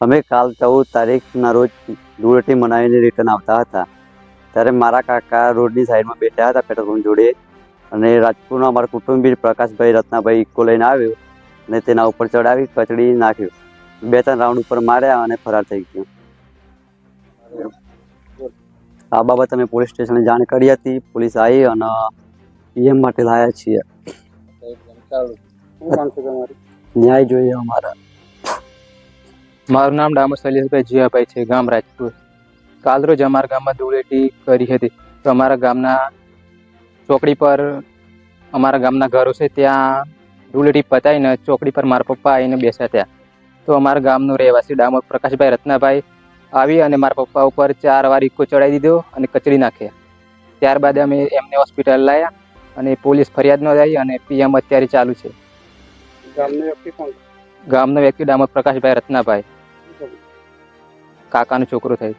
અમે કાલ ચૌદ તારીખના રોજ ધૂળેટી મનાવીને રિટર્ન આવતા હતા. ત્યારે મારા કાકા રોડની સાઈડમાં બેઠા હતા પેટ્રોલ પંપ જોડે અને રાજપુરનો અમારા કુટુંબી પ્રકાશભાઈ રત્નાભાઈ ઇકો લઈને આવ્યો અને તેના ઉપર ચડાવી કચડી નાખ્યો. બે ત્રણ રાઉન્ડ ઉપર માર્યા અને ફરાર થઈ ગયો. આ બાબત અમે પોલીસ સ્ટેશને જાણ કરી હતી. પોલીસ આવી અને પીએમ માટે લાયા છીએ. ન્યાય જોઈએ અમારા. મારું નામ ડામર શૈલેષભાઈ જીયાભાઈ છે, ગામ રાજપુર કાલરોજ અમારા ગામમાં ધૂળેટી કરી હતી. તો અમારા ગામના ચોકડી પર, અમારા ગામના ઘરો છે, ત્યાં ધૂળેટી પતાવીને ચોકડી પર મારા પપ્પા આવીને બેસ્યા ત્યાં. તો અમારા ગામનો રહેવાસી ડામર પ્રકાશભાઈ રત્નાભાઈ આવી અને મારા પપ્પા ઉપર ચાર વાર ઇકો ચડાવી દીધો અને કચડી નાખ્યા. ત્યારબાદ અમે એમને હોસ્પિટલ લાવ્યા અને પોલીસ ફરિયાદ નોંધાવી અને પીએમ અત્યારે ચાલુ છે. ગામનો વ્યક્તિ ડામોર પ્રકાશભાઈ રત્નાભાઈ. કાકાનો છોકરો થાય.